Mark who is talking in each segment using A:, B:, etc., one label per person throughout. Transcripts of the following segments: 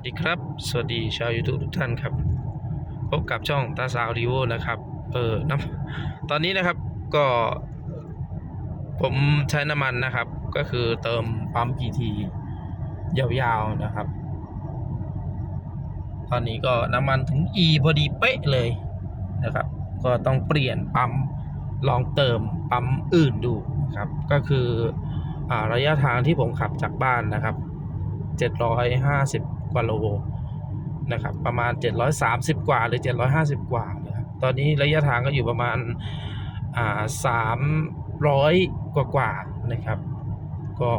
A: วัสดีครับ สวัสดีชาว YouTube ทุกท่านครับ พบกับช่องตาสาวรีโวนะครับ เออน้ำตอนนี้นะครับก็ ผมใช้น้ำมันนะครับ ก็คือเติมปั๊ม PT ยาวๆนะครับ ตอนนี้ก็น้ำมันถึง E พอดีเป๊ะเลยนะครับ ก็ต้องเปลี่ยนปั๊มลองเติมปั๊มอื่นดูนะครับ ก็คืออระยะทางที่ผมขับจากบ้านนะครับ750 กว่าโลนะครับประมาณ 730 กว่าหรือ 750 กว่านะครับตอนนี้ระยะทางก็อยู่ประมาณอ่า300 กว่ากว่านะครับ ก็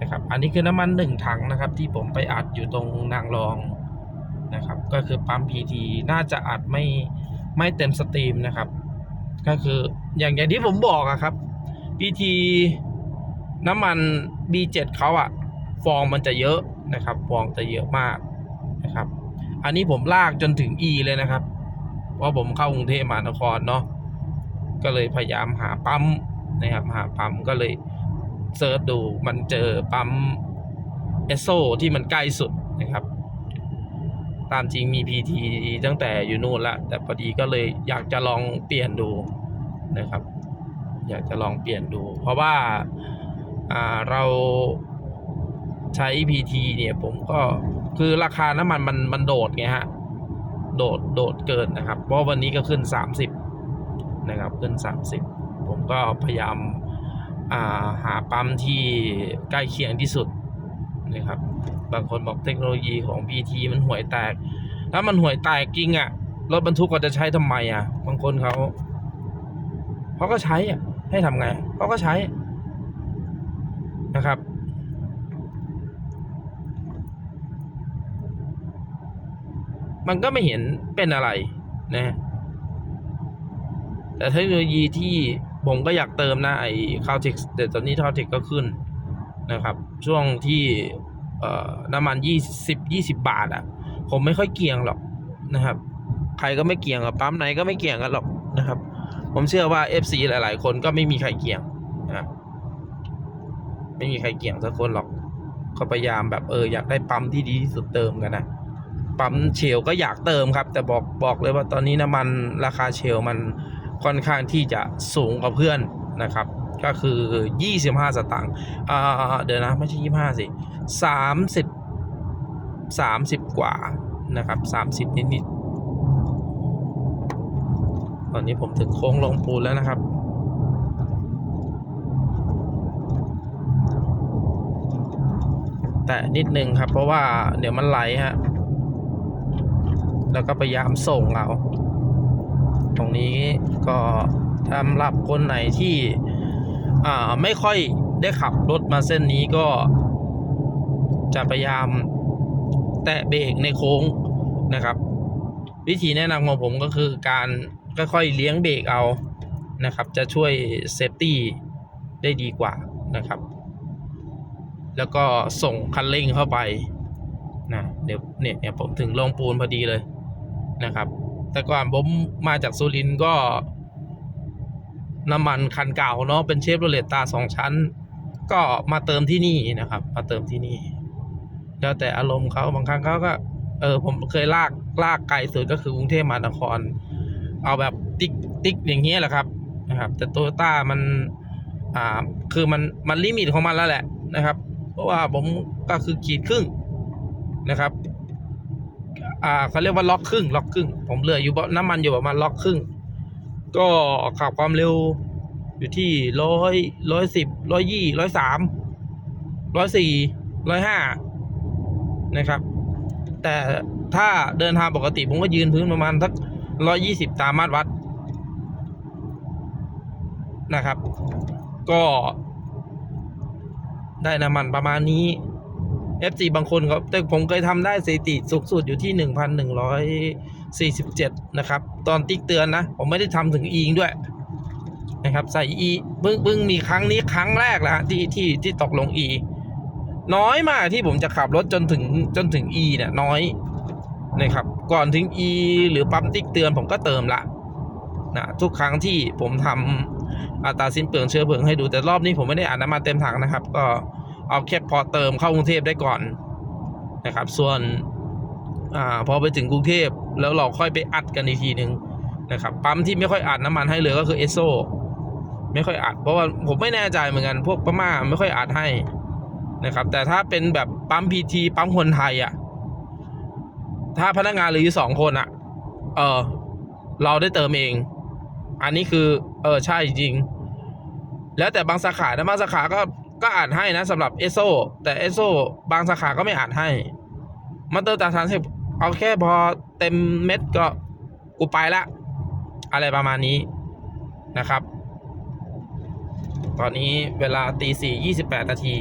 A: นะครับอันนี้คือน้ำมันหนึ่งถังนะครับ ที่ผมไปอัดอยู่ตรงนางรองนะครับ ก็คือปั๊ม PT น่าจะอัดไม่ไม่เต็มสตรีมนะครับ ก็คืออย่างอย่างที่ผมบอกอะครับ PT น้ำมัน B7 เขาอะฟองมันจะเยอะ นะครับฟองจะเยอะมากนะครับ อันนี้ผมลากจนถึง E เลยนะครับ เพราะผมเข้ากรุงเทพมหานครเนาะก็เลยพยายามหาปั๊มนะครับหาปั๊มก็เลยเซิร์ชดูมันเจอปั๊มเอสโซที่มันใกล้สุดนะครับ ตามจริงมี PT ตั้งแต่อยู่นู่นละแต่พอดีก็เลยอยากจะลองเปลี่ยนดูนะครับ อยากจะลองเปลี่ยนดู เพราะว่าอ่าเรา ใช้ PT เนี่ยผมก็คือราคาน้ำมันมันมันโดดไงฮะ โดดโดดเกินนะครับ เพราะวันนี้ก็ขึ้น 30 นะครับ ขึ้น 30 ผมก็พยายามาหาปั๊มที่ใกล้เคียงที่สุดนะครับ บางคนบอกเทคโนโลยีของ PT มันห่วยแตก ถ้ามันห่วยแตกจริงอะ่ะรถบรรทุกก็จะใช้ทำไมอะ่ะ บางคนเขาเขาก็ใช้อะให้ทำไงเขาก็ใช้นะครับ มันก็ไม่เห็นเป็นอะไรนะแต่เทคโนโลยีที่ผมก็อยากเติมนะไอ้คาวเทคแต่ตอนนี้คาวเทคก็ขึ้นนะครับ ช่วงที่น้ำมันยี่สิบยี่สิบาทอะ่ะ ผมไม่ค่อยเกี่ยงหรอกนะครับ ใครก็ไม่เกี่ยงกับปั๊มไหนก็ไม่เกี่ยงกันหรอกนะครับ ผมเชื่อว่า FC หลาย ๆ คนก็ไม่มีใครเกี่ยงนะไม่มีใครเกี่ยงสักคนหรอกก็พยายามแบบเอออยากได้ปั๊มที่ดีที่สุดเติมกันนะ ปั๊มเชลก็อยากเติมครับ แต่บอกบอกเลยว่าตอนนี้น้ำมันราคาเชลมันค่อนข้างที่จะสูงกว่าเพื่อนนะครับ ก็คือ 25 สตางค์เดี๋ยวนะไม่ใช่ 25 สิ 30 30 กว่านะครับ 30 นิดๆ ตอนนี้ผมถึงโค้งลงปูนแล้วนะครับแต่นิดนึงครับ เพราะว่าเดี๋ยวมันไหลฮะ แล้วก็พยายามส่งเอาตรงนี้ก็สำหรับคนไหนที่อ่าไม่ค่อยได้ขับรถมาเส้นนี้ก็จะพยายามแตะเบรกในโค้งนะครับ วิธีแนะนำของผมก็คือการค่อยๆเลี้ยงเบรกเอานะครับ จะช่วยเซฟตี้ได้ดีกว่านะครับ แล้วก็ส่งคันเร่งเข้าไปนะเดี๋ยวเนี่ยเนี่ยผมถึงลงปูนพอดีเลย นะครับ แต่ก่อนผมมาจากสุรินก็ น้ำมันคันเก่าเนาะเป็นเชฟโรเลตตาสองชั้น ก็มาเติมที่นี่นะครับ มาเติมที่นี่ แล้วแต่อารมณ์เขาบางครั้งเขาก็ เออ ผมเคยลากลากไกลสุดก็คือกรุงเทพมหานคร เอาแบบติ๊กติ๊กอย่างเงี้ยแหละครับนะครับ แต่โตโยต้ามัน อ่า คือมันมันลิมิตของมันแล้วแหละนะครับ เพราะว่าผมก็คือขีดครึ่งนะครับ อ่าเขาเรียกว่าล็อกครึ่งล็อกครึ่ง ผมเหลืออยู่น้ำมันอยู่ประมาณล็อกครึ่ง ก็ขับความเร็วอยู่ที่ร้อยร้อยสิบร้อยยี่ร้อยสามร้อยสี่ร้อยห้านะครับ แต่ถ้าเดินทางปกติผมก็ยืนพื้นประมาณสักร้อยยี่สิบตามมาตรวัดนะครับ ก็ได้น้ำมันประมาณนี้ FC บางคนเขาแต่ผมเคยทำได้สถิติสูงสุดอยู่ที่ 1,147 นะครับ ตอนติ๊กเตือนนะ ผมไม่ได้ทำถึงอีงด้วยนะครับใส่อีเพิ่งเพิ่งมีครั้งนี้ครั้งแรกและฮะที่ที่ที่ตกลงอีน้อยมากที่ผมจะขับรถจนถึงจนถึงอีเนี่ยน้อยนะครับก่อนถึง E หรือปั๊มติ๊กเตือนผมก็เติมละนะทุกครั้งที่ผมทำอัตราสิ้นเปลืองเชื้อเพลิงให้ดูแต่รอบนี้ผมไม่ได้อ่านน้ำมันเต็มถังนะครับ ก็ เอาแค่พอเติมเข้ากรุงเทพได้ก่อนนะครับ ส่วนอพอไปถึงกรุงเทพแล้วเราค่อยไปอัดกันอีกทีหนึ่งนะครับปั๊มที่ไม่ค่อยอัดน้ำมันให้เลยก็คือเอสโซไม่ค่อยอัด เพราะว่าผมไม่แน่ใจเหมือนกัน พวกพม่าไม่ค่อยอัดให้นะครับ แต่ถ้าเป็นแบบปั๊มพีทีปั๊มคนไทยอะ ถ้าพนักงานหรือสองคนอะ เออเราได้เติมเอง อันนี้คือ เออใช่จริง แล้วแต่บางสาขานะบางสาขาก็ ก็อ่านให้นะสำหรับเอสโซแต่เอสโซบางสาขาก็ไม่อ่านให้มาเติมจาสามสิบเอาแค่พอเต็มเม็ดก็กูไปละ อะไรประมาณนี้นะครับ ตอนนี้เวลาตีสี่ยี่สิบแปดนาที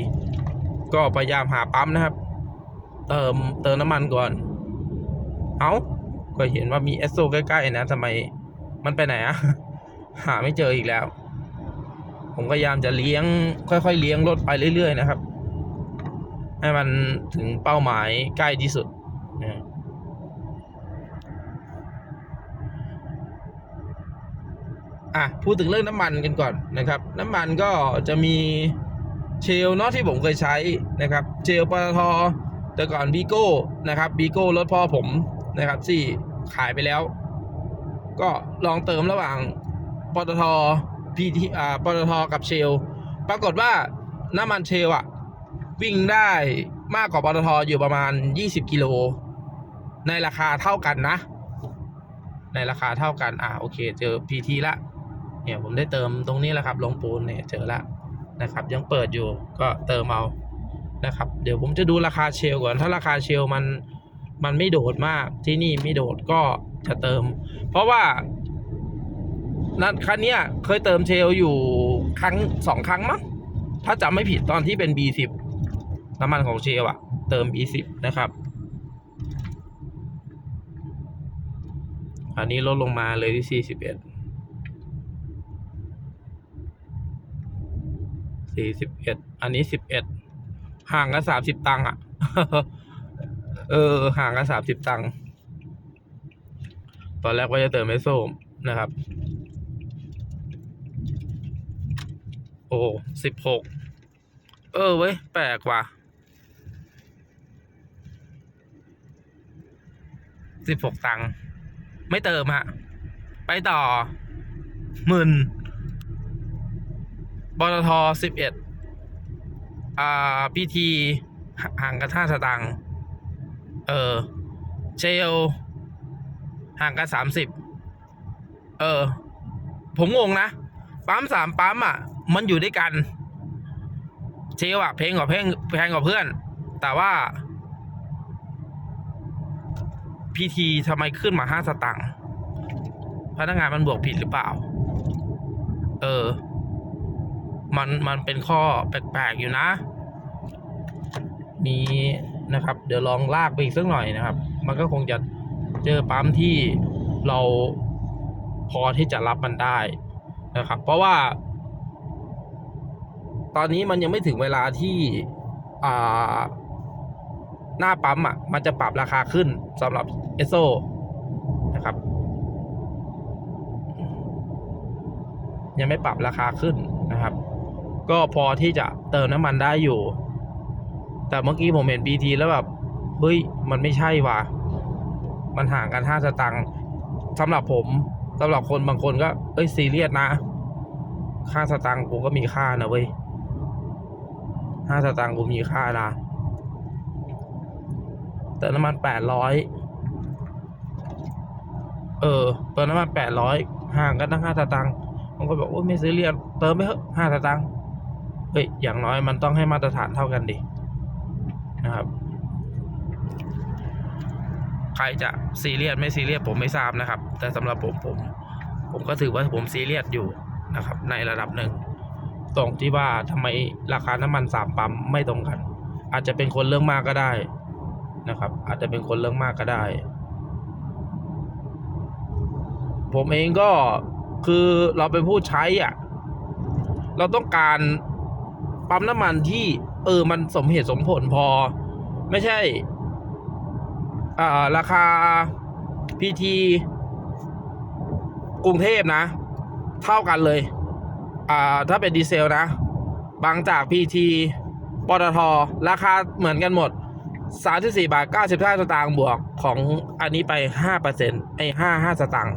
A: ก็พยายามหาปั๊มนะครับ เติมเติมน้ำมันก่อน เอาก็เห็นว่ามีเอสโซใกล้ ๆ นะทำไมมันไปไหนอะหาไม่เจออีกแล้ว ผมพยายามจะเลี้ยง ค่อยๆ เลี้ยงรถไปเรื่อย ๆ นะครับ ให้มันถึงเป้าหมายใกล้ที่สุดนะอะพูดถึงเรื่องน้ำมันกันก่อนนะครับ น้ำมันก็จะมีเชลเนาะที่ผมเคยใช้นะครับเชลปตทแต่ก่อนบีโก้นะครับบีโก้รถพ่อผมนะครับที่ขายไปแล้ว ก็ลองเติมระหว่างปตท พีทีอ่าปตทกับเชล ปรากฏว่าน้ำมันเชลอะวิ่งได้มากกว่าปตทอยู่ประมาณ 20 กิโล ในราคาเท่ากันนะ ในราคาเท่ากัน อ่าโอเค เจอพีทีละ เนี่ยผมได้เติมตรงนี้แล้วครับ ลงปูนเนี่ยเจอละนะครับ ยังเปิดอยู่ก็เติมเอานะครับ เดี๋ยวผมจะดูราคาเชลก่อนถ้าราคาเชลมันมันไม่โดดมากที่นี่ไม่โดดก็จะเติม เพราะว่า นัดคันเนี้ยเคยเติมเชลอยู่ครั้งสองครั้งมั้งถ้าจำไม่ผิดตอนที่เป็น B10 น้ำมันของเชลอะเติม B10 นะครับอันนี้ลดลงมาเลยที่ 41 41 อันนี้ 11 ห่างกัน30 ตังค์อะเออ ห่างกัน30 ตังค์ ตอนแรกว่าจะเติมไอโซมนะครับ อ้สิบหกเออเว้ย แปลกว่ะสิบหกตังค์ไม่เติมฮะ ไปต่อหมื่นบตทสิบเอ็ดอ่าพีทีห่างกันห้าสตังค์เออ เชล ห่างกันสามสิบเออ ผมงงนะ ปั๊มสามปั๊มอะ มันอยู่ด้วยกัน เชลอะเพลงกว่าเพลงแพงกว่าเพื่อน แต่ว่าพีทีทำไมขึ้นมาห้าสตังค์พนักงานมันบวกผิดหรือเปล่า เออ มันมันเป็นข้อแปลกๆอยู่นะมีนะครับ เดี๋ยวลองลากไปอีกสักหน่อยนะครับ มันก็คงจะเจอปั๊มที่เราพอที่จะรับมันได้นะครับ เพราะว่า ตอนนี้มันยังไม่ถึงเวลาที่หน้าปั๊มอะ มันจะปรับราคาขึ้นสำหรับเอสโซนะครับ ยังไม่ปรับราคาขึ้นนะครับ ก็พอที่จะเติมน้ำมันได้อยู่ แต่เมื่อกี้ผมเห็น BT แล้วแบบ เฮ้ย มันไม่ใช่ว่ะ มันห่างกันห้าสตังค์สำหรับผมสำหรับคนบางคนก็ เอ้ยซีเรียสนะ ค่าสตังค์กูก็มีค่านะเว้ย ห้าสตังค์กูมีค่านะเติมน้ำมันแปดร้อยเออเติมน้ำมันแปดร้อยห่างกันตั้งห้าสตังค์ผมก็บอกโอ้ไม่ซื้อเรียนเติมไปเถอะห้าสตังค์เฮ้ยอย่างน้อยมันต้องให้มาตรฐานเท่ากันดินะครับ ใครจะซีเรียสไม่ซีเรียสผมไม่ทราบนะครับ แต่สำหรับผมผม ผมก็ถือว่าผมซีเรียสอยู่นะครับ ในระดับหนึ่ง ตรงที่ว่าทำไมราคาน้ำมันสามปั๊มไม่ตรงกัน อาจจะเป็นคนเรื่องมากก็ได้นะครับ อาจจะเป็นคนเรื่องมากก็ได้ ผมเองก็คือเราเป็นผู้ใช้อะ เราต้องการปั๊มน้ำมันที่เออมันสมเหตุสมผลพอ ไม่ใช่ อ่า ราคาพีทีกรุงเทพนะ เท่ากันเลย อ่าถ้าเป็นดีเซลนะ บางจากพีทีปตทราคาเหมือนกันหมดสามสิบสี่บาทเก้าสิบห้าสตางค์บวกของอันนี้ไปห้าเปอร์เซ็นต์ไอ้ห้าห้าสตางค์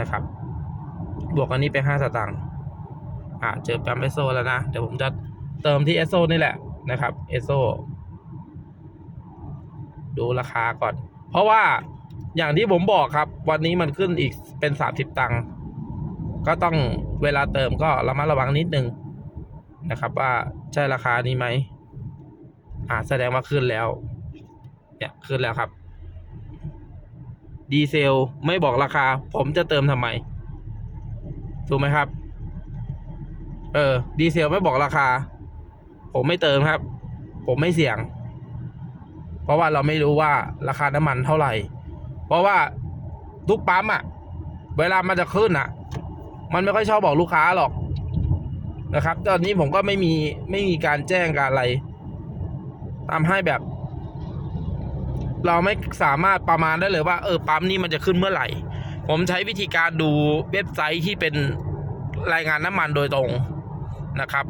A: นะครับ บวกอันนี้ไปห้าสตางค์อ่าเจอแปมเอสโซแล้วนะ เดี๋ยวผมจะเติมที่เอสโซนี่แหละนะครับเอสโซดูราคาก่อน เพราะว่าอย่างที่ผมบอกครับ วันนี้มันขึ้นอีกเป็นสามสิบตังค์ ก็ต้องเวลาเติมก็ระมัดระวังนิดนึงนะครับว่าใช่ราคานี้ไหมอ่าแสดงว่าขึ้นแล้ว เนี่ยขึ้นแล้วครับ ดีเซลไม่บอกราคา ผมจะเติมทำไม ถูกไหมครับ เออ ดีเซลไม่บอกราคา ผมไม่เติมครับ ผมไม่เสี่ยง เพราะว่าเราไม่รู้ว่าราคาน้ำมันเท่าไหร่ เพราะว่าทุกปั๊มอะเวลามันจะขึ้นอะ มันไม่ค่อยชอบบอกลูกค้าหรอกนะครับ ตอนนี้ผมก็ไม่มีไม่มีการแจ้งการอะไรทำให้แบบ เราไม่สามารถประมาณได้เลยว่า เออปั๊มนี้มันจะขึ้นเมื่อไหร่ ผมใช้วิธีการดูเว็บไซต์ที่เป็นรายงานน้ำมันโดยตรงนะครับ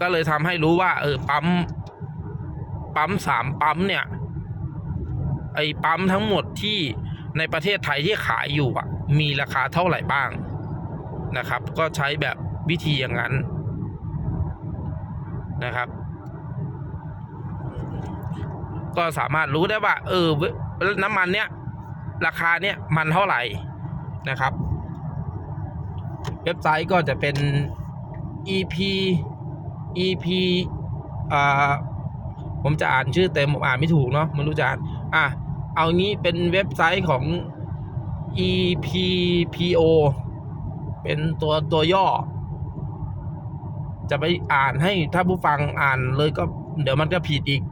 A: ก็เลยทำให้รู้ว่า เออปั๊ม ปั๊มสามปั๊มเนี่ย ไอ้ปั๊มทั้งหมดที่ในประเทศไทยที่ขายอยู่อะ มีราคาเท่าไหร่บ้างนะครับ ก็ใช้แบบวิธีอย่างนั้นนะครับ ก็สามารถรู้ได้ว่า เออ น้ำมันเนี้ยราคาเนี้ยมันเท่าไหร่นะครับ เว็บไซต์ก็จะเป็น EP EP อ่าผมจะอ่านชื่อเต็มผมอ่านไม่ถูกเนาะไม่รู้จะอ่านอะ เอางี้เป็นเว็บไซต์ของ EPPO เป็นตัวตัวย่อ จะไปอ่านให้ถ้าผู้ฟังอ่านเลยก็เดี๋ยวมันจะผิดอีก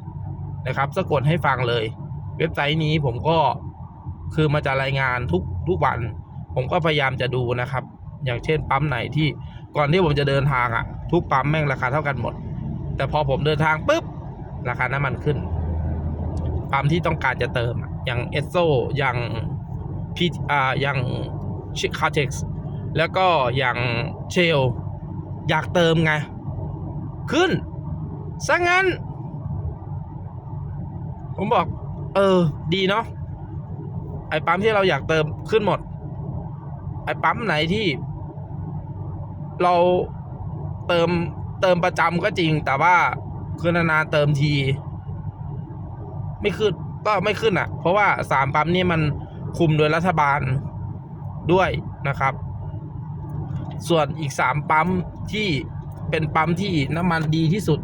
A: นะครับสะกดให้ฟังเลย เว็บไซต์นี้ผมก็คือมาจะรายงานทุกทุกวัน ผมก็พยายามจะดูนะครับ อย่างเช่นปั๊มไหนที่ก่อนที่ผมจะเดินทางอะ่ะ ทุกปั๊มแม่งราคาเท่ากันหมด แต่พอผมเดินทางปุ๊บราคาน้ำมันขึ้น ปั๊มที่ต้องการจะเติม อย่างเอสโซอย่างพีอ่าอย่างชิคาเท็กซ์แล้วก็อย่างเชล อยากเติมไง ขึ้นซะงั้น ผมบอก เออ ดีเนาะไอ้ปั๊มที่เราอยากเติมขึ้นหมด ไอ้ปั๊มไหนที่ เราเติมเติมประจำก็จริง แต่ว่าคือนานๆเติมที ไม่ขึ้นก็ไม่ขึ้นอะ เพราะว่าสามปั๊มนี้มันคุมโดยรัฐบาลด้วยนะครับ ส่วนอีกสามปั๊มที่เป็นปั๊มที่น้ำมันดีที่สุด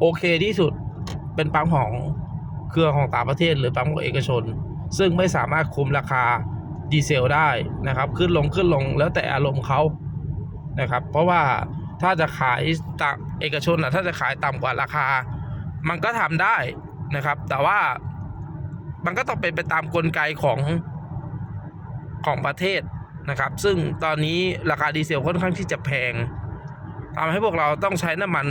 A: โอเคที่สุดเป็นปั๊มของเครือของต่างประเทศ หรือปั๊มของเอกชน ซึ่งไม่สามารถคุมราคาดีเซลได้นะครับ ขึ้นลงขึ้นลงแล้วแต่อารมณ์เขานะครับ เพราะว่าถ้าจะขายตามเอกชนอะถ้าจะขายต่ำกว่าราคา มันก็ทำได้ นะครับ แต่ว่ามันก็ต้องเป็นไปตามกลไกของของประเทศนะครับ ซึ่งตอนนี้ราคาดีเซลค่อนข้างที่จะแพงทำให้พวกเราต้องใช้น้ำมัน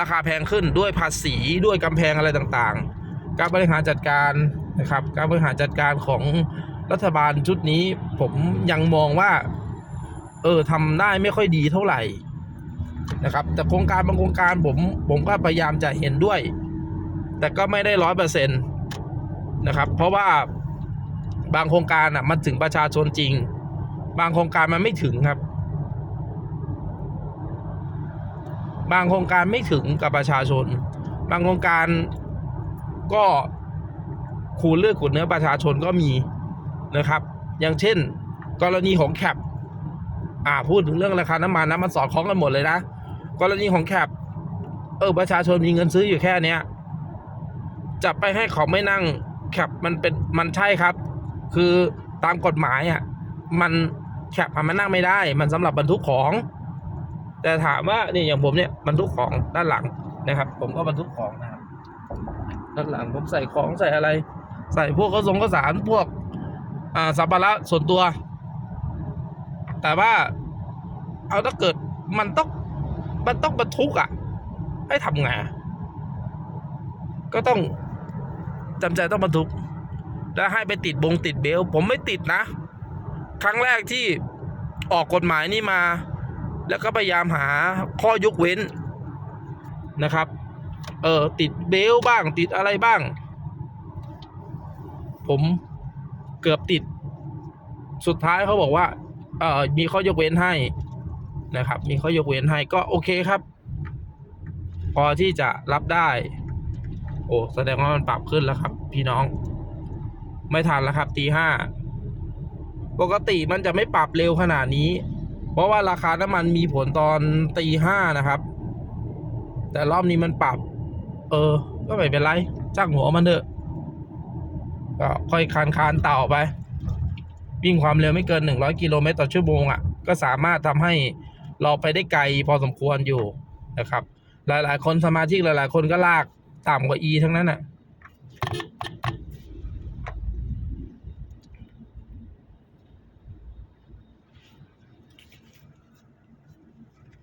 A: ราคาแพงขึ้นด้วยภาษีด้วยกำแพงอะไรต่างๆ การบริหารจัดการนะครับ การบริหารจัดการของรัฐบาลชุดนี้ ผมยังมองว่า เออทำได้ไม่ค่อยดีเท่าไหร่ นะครับ แต่โครงการบางโครงการผมผมก็พยายามจะเห็นด้วย แต่ก็ไม่ได้ร้อยเปอร์เซ็นต์นะครับ เพราะว่าบางโครงการอะมันถึงประชาชนจริง บางโครงการมันไม่ถึงครับ บางโครงการไม่ถึงกับประชาชน บางโครงการก็ขูดเลือดขูดเนื้อประชาชนก็มีนะครับ อย่างเช่น กรณีของแคปอ่าพูดถึงเรื่องราคาน้ำมันนะมันสอดคล้องกันหมดเลยนะ กรณีของแคปเออประชาชนมีเงินซื้ออยู่แค่เนี้ยจะไปให้เขาไม่นั่งแคปมันเป็นมันใช่ครับ คือตามกฎหมายอะมันแคปมันนั่งไม่ได้ มันสำหรับบรรทุกของ แต่ถามว่านี่อย่างผมเนี่ยบรรทุกของด้านหลังนะครับ ผมก็บรรทุกของนะครับด้านหลังผมใส่ของใส่อะไร ใส่พวกข้าวสงข้าวสารพวกอ่าสัมภาระส่วนตัว แต่ว่าเอาถ้าเกิดมันต้อง มันต้องบรรทุกอะ ให้ทำไงอะก็ต้องจำใจต้องบรรทุก แล้วให้ไปติดบงติดเบลต์ผมไม่ติดนะ ครั้งแรกที่ออกกฎหมายนี่มา แล้วก็พยายามหาข้อยกเว้นนะครับ เออติดเบลต์บ้างติดอะไรบ้าง ผมเกือบติด สุดท้ายเขาบอกว่า เออมีข้อยกเว้นให้ นะครับ มีข้อยกเว้นให้ก็โอเคครับ พอที่จะรับได้ โอ้แสดงว่ามันปรับขึ้นแล้วครับ พี่น้อง ไม่ทันแล้วครับตีห้าปกติมันจะไม่ปรับเร็วขนาดนี้ เพราะว่าราคาน้ำมันมีผลตอนตีห้านะครับ แต่รอบนี้มันปรับ เออ ก็ไม่เป็นไรจ้างหัวมันเถอะก็ค่อยคานคานเต่าไป วิ่งความเร็วไม่เกิน 100 กิโลเมตรต่อชั่วโมงอะ ก็สามารถทำให้ เราไปได้ไกลพอสมควรอยู่นะครับ หลายๆ คนสมาชิกหลาย ๆ คนก็ลากต่ำกว่า E ทั้งนั้นอะ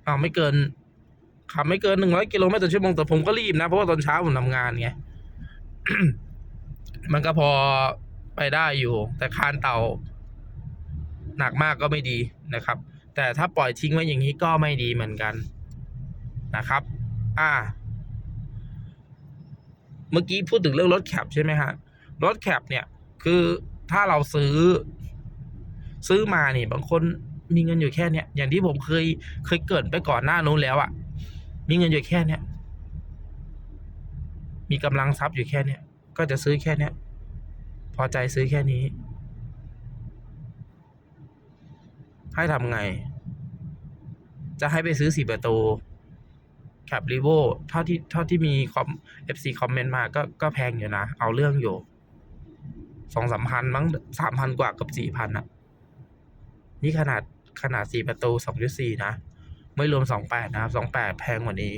A: อ้าไม่เกินขับไม่เกินหนึ่งร้อยกิโลเมตรต่อชั่วโมงแต่ผมก็รีบนะ เพราะว่าตอนเช้าผมทำงานไง มันก็พอไปได้อยู่ แต่คานเต่า หนักมากก็ไม่ดีนะครับ แต่ถ้าปล่อยทิ้งไว้อย่างนี้ก็ไม่ดีเหมือนกันนะครับ อ่า เมื่อกี้พูดถึงเรื่องรถแคปใช่ไหมฮะ รถแคปเนี่ย คือถ้าเราซื้อ ซื้อมาเนี่ยบางคนมีเงินอยู่แค่เนี้ย อย่างที่ผมเคยเคยเกิดไปก่อนหน้านู้นแล้วอะ่ะ มีเงินอยู่แค่เนี้ย มีกำลังทรัพย์อยู่แค่เนี้ย ก็จะซื้อแค่เนี้ย พอใจซื้อแค่นี้ ให้ทำไง จะให้ไปซื้อสี่ประตูแคปรีโวเท่าที่เท่าที่มีคอมเอฟซีคอมเมนต์มาก็ก็แพงอยู่นะ เอาเรื่องอยู่สองสามพันมั้งสามพันกว่ากับสี่พันอะนี่ขนาดขนาดสี่ประตูสองจุดสี่นะ ไม่รวมสองแปดนะครับสองแปดแพงกว่านี้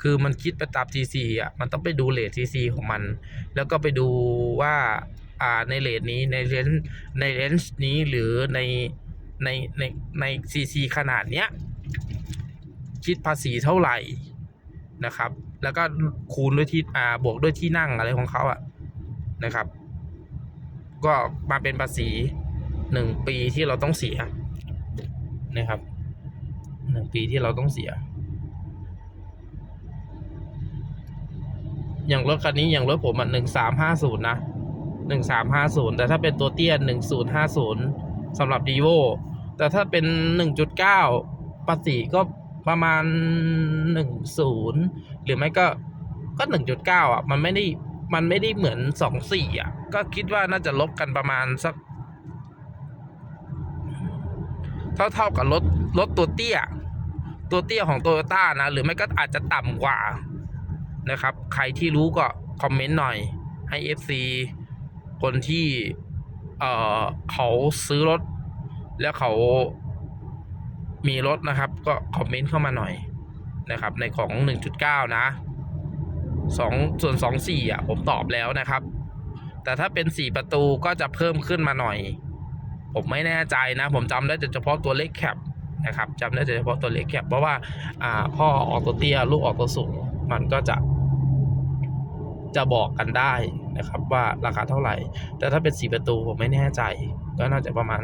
A: คือมันคิดไปตาม GC อะ มันต้องไปดูเลท GC ของมัน แล้วก็ไปดูว่า อ่าในเลทนี้ในเลนส์ในเลนส์นี้หรือในในในใน CC ขนาดเนี้ยคิดภาษีเท่าไหร่นะครับ แล้วก็คูณด้วยที่อ่าบวกด้วยที่นั่งอะไรของเขาอะนะครับ ก็มาเป็นภาษีหนึ่งปีที่เราต้องเสียนะครับหนึ่งปีที่เราต้องเสีย อย่างรถคันนี้อย่างรถผมอะหนึ่งสามห้าศูนย์นะ หนึ่งสามห้าศูนย์แต่ถ้าเป็นตัวเตี้ยหนึ่งศูนย์ห้าศูนย์สำหรับดีโวแต่ถ้าเป็นหนึ่งจุดเก้าภาษีก็ประมาณหนึ่งศูนย์หรือไม่ก็ก็หนึ่งจุดเก้าอะ มันไม่ได้มันไม่ได้เหมือนสองสี่อะ ก็คิดว่าน่าจะลบกันประมาณสัก เท่าเท่ากับรถรถตัวเตี้ย ตัวเตี้ยของโตโยต้านะ หรือไม่ก็อาจจะต่ำกว่านะครับ ใครที่รู้ก็คอมเมนต์หน่อยให้ FC คนที่เอ่อเขาซื้อรถ แล้วเขามีรถนะครับ ก็คอมเมนต์เข้ามาหน่อยนะครับ ในของ 1.9 นะสองส่วน 24อะผมตอบแล้วนะครับ แต่ถ้าเป็น 4 ประตูก็จะเพิ่มขึ้นมาหน่อย ผมไม่แน่ใจนะ ผมจำได้แต่เฉพาะตัวเลขแคปนะครับจำได้แต่เฉพาะตัวเลขแคปเพราะว่าอ่าพ่อออกตัวเตี้ยลูกออกตัวสูง มันก็จะ จะบอกกันได้นะครับว่าราคาเท่าไหร่ แต่ถ้าเป็นสีประตูผมไม่แน่ใจ ก็น่าจะประมาณ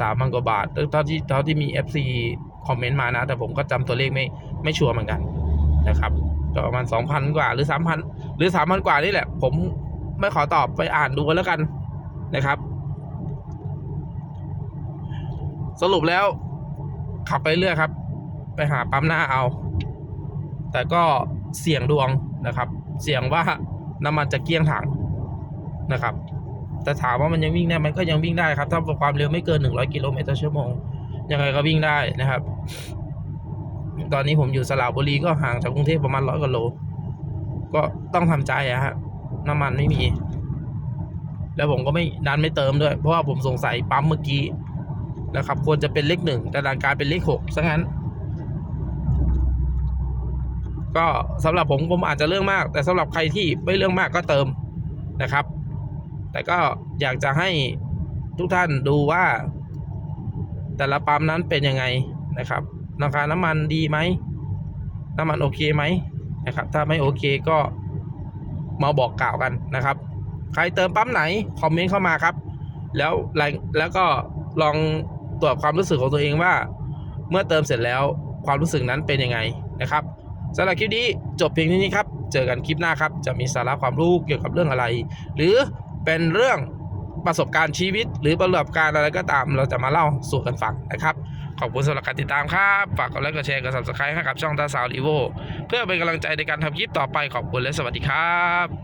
A: สามพันกว่าบาทเท่าที่เท่าที่มี FC คอมเมนต์มานะ แต่ผมก็จำตัวเลขไม่ไม่ชัวร์เหมือนกันนะครับก็ประมาณสองพันกว่าหรือสามพันหรือสามพันกว่านี่แหละ ผมไม่ขอตอบไปอ่านดูกันแล้วกันนะครับ สรุปแล้วขับไปเรื่อยครับ ไปหาปั๊มหน้าเอา แต่ก็เสี่ยงดวงนะครับ เสี่ยงว่า น้ำมันจะเกลี้ยงถังนะครับแต่ถามว่ามันยังวิ่งได้ไหมก็ยังวิ่งได้ครับ ถ้าความเร็วไม่เกิน 100 กิโลเมตรต่อชั่วโมง ยังไงก็วิ่งได้นะครับ ตอนนี้ผมอยู่สระบุรีก็ห่างจากกรุงเทพประมาณร้อยกว่าโล ก็ต้องทำใจอะฮะน้ำมันไม่มี แล้วผมก็ไม่ดันไม่เติมด้วย เพราะว่าผมสงสัยปั๊มเมื่อกี้นะครับ ควรจะเป็นเลขหนึ่งแต่ดันกลายเป็นเลขหกซะงั้น ก็สำหรับผมผมอาจจะเรื่องมาก แต่สำหรับใครที่ไม่เรื่องมากก็เติมนะครับ แต่ก็อยากจะให้ทุกท่านดูว่า แต่ละปั๊มนั้นเป็นยังไงนะครับราคาน้ำมันดีไหมน้ำมันโอเคไหมนะครับ ถ้าไม่โอเคก็มาบอกกล่าวกันนะครับ ใครเติมปั๊มไหนคอมเมนต์เข้ามาครับ แล้วแล้วก็ลองตรวจความรู้สึกของตัวเองว่า เมื่อเติมเสร็จแล้วความรู้สึกนั้นเป็นยังไงนะครับ สำหรับคลิปนี้จบเพียงเท่านี้ครับ เจอกันคลิปหน้าครับ จะมีสาระความรู้เกี่ยวกับเรื่องอะไร หรือเป็นเรื่องประสบการณ์ชีวิต หรือประสบการณ์อะไรก็ตาม เราจะมาเล่าสู่กันฟังนะครับ ขอบคุณสำหรับการติดตามครับ ฝากกดไลค์กดแชร์กด subscribe ให้กับช่องตาสาวอีโวเพื่อเป็นกำลังใจในการทำคลิปต่อไปขอบคุณและสวัสดีครับ